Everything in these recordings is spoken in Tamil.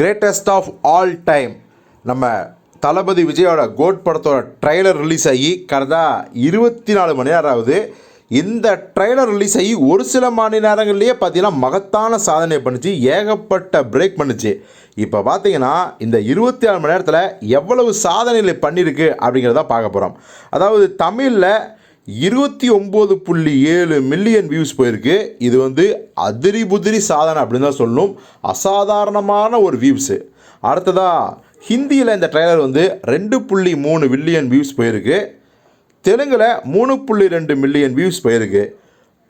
கிரேட்டஸ்ட் ஆஃப் ஆல் டைம் நம்ம தளபதி விஜயோட கோட் படத்தோட ட்ரெய்லர் ரிலீஸ் ஆகி கடந்தா இருபத்தி நாலு மணி நேரம் ஆகுது. இந்த ட்ரைலர் ரிலீஸ் ஆகி ஒரு சில மணி நேரங்கள்லேயே பார்த்தீங்கன்னா மகத்தான சாதனை பண்ணுச்சு ஏகப்பட்ட பிரேக் பண்ணுச்சு. இப்போ பார்த்தீங்கன்னா இந்த இருபத்தி நாலு மணி நேரத்தில் எவ்வளவு சாதனைகளை பண்ணியிருக்கு அப்படிங்கிறத பார்க்க போகிறோம் அதாவது தமிழில் இருபத்தி ஒம்பது புள்ளி ஏழு மில்லியன் வியூஸ் போயிருக்கு. இது வந்து அதிரி புதிரி சாதனை அப்படின்னு தான் சொல்லணும். அசாதாரணமான ஒரு வியூஸு அடுத்ததாக ஹிந்தியில் இந்த ட்ரெய்லர் வந்து ரெண்டு புள்ளி மூணு மில்லியன் வியூஸ் போயிருக்கு. தெலுங்கில் மூணு புள்ளி ரெண்டு மில்லியன் வியூஸ் போயிருக்கு.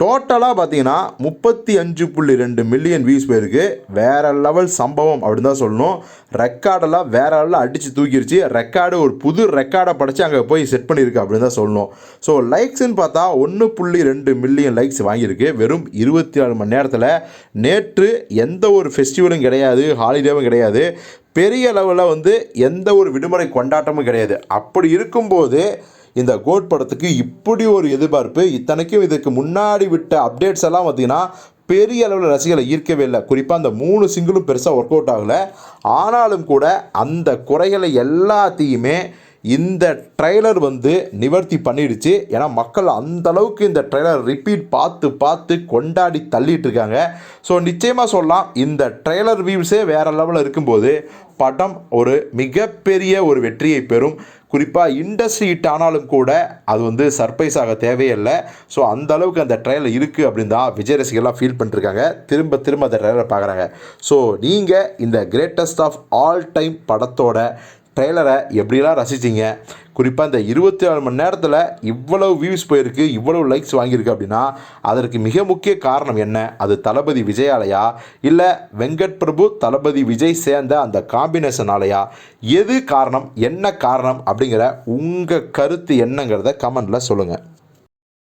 டோட்டலாக பார்த்தீங்கன்னா முப்பத்தி அஞ்சு புள்ளி ரெண்டு மில்லியன் வியூஸ் போயிருக்கு வேற லெவல் சம்பவம் அப்படின்னு தான் சொல்லணும். ரெக்கார்டெல்லாம் வேற லெவலில் அடித்து தூக்கிடுச்சு ரெக்கார்டு ஒரு புது ரெக்கார்டை படைச்சு அங்கே போய் செட் பண்ணியிருக்கு அப்படின்னு தான் சொல்லணும். ஸோ லைக்ஸ்ன்னு பார்த்தா ஒன்று புள்ளி ரெண்டு மில்லியன் லைக்ஸ் வாங்கியிருக்கு. வெறும் இருபத்தி நாலு மணி நேரத்தில் நேற்று எந்த ஒரு ஃபெஸ்டிவலும் கிடையாது ஹாலிடேவும் கிடையாது. பெரிய லெவலில் வந்து எந்த ஒரு விடுமுறை கொண்டாட்டமும் கிடையாது. அப்படி இருக்கும்போது இந்த கோட் படத்துக்கு இப்படி ஒரு எதிர்பார்ப்பு இத்தனைக்கும் இதுக்கு முன்னாடி விட்ட அப்டேட்ஸ் எல்லாம் பார்த்தீங்கன்னா பெரிய அளவில் ரசிகளை ஈர்க்கவே இல்லை. குறிப்பாக அந்த மூணு சிங்கிளும் பெருசாக ஒர்க் அவுட் ஆகலை. ஆனாலும் கூட அந்த குறைகளை எல்லாத்தையுமே இந்த ட்ரெய்லர் வந்து நிவர்த்தி பண்ணிடுச்சு. ஏன்னா மக்கள் அந்த அளவுக்கு இந்த ட்ரெய்லர் ரிப்பீட் பார்த்து பார்த்து கொண்டாடி தள்ளிட்டு இருக்காங்க. ஸோ நிச்சயமாக சொல்லலாம் இந்த ட்ரெய்லர் வியூஸே வேறு லெவலில் இருக்கும்போது படம் ஒரு மிகப்பெரிய ஒரு வெற்றியை பெறும். குறிப்பாக இண்டஸ்ட்ரி ஹிட் ஆனாலும் கூட அது வந்து சர்ப்ரைஸ் ஆக தேவையில்லை. ஸோ அந்த அளவுக்கு அந்த ட்ரைலர் இருக்குது அப்படின்னு தான் விஜய் ரசிகர்லாம் ஃபீல் பண்ணிருக்காங்க. திரும்ப திரும்ப அந்த ட்ரையலை பார்க்குறாங்க ஸோ நீங்கள் இந்த கிரேட்டஸ்ட் ஆஃப் ஆல் டைம் படத்தோட ட்ரெய்லரை எப்படிலாம் ரசிச்சிங்க? குறிப்பாக இந்த இருபத்தி நாலு மணி நேரத்தில் இவ்வளவு வியூஸ் போயிருக்கு இவ்வளவு லைக்ஸ் வாங்கியிருக்கு அப்படின்னா அதற்கு மிக முக்கிய காரணம் என்ன? அது தளபதி விஜயாலயா? இல்லை வெங்கட் பிரபு தளபதி விஜய் சேர்ந்த அந்த காம்பினேஷனாலயா எது காரணம் என்ன காரணம் அப்படிங்கிற உங்கள் கருத்து என்னங்கிறத கமெண்டில் சொல்லுங்கள்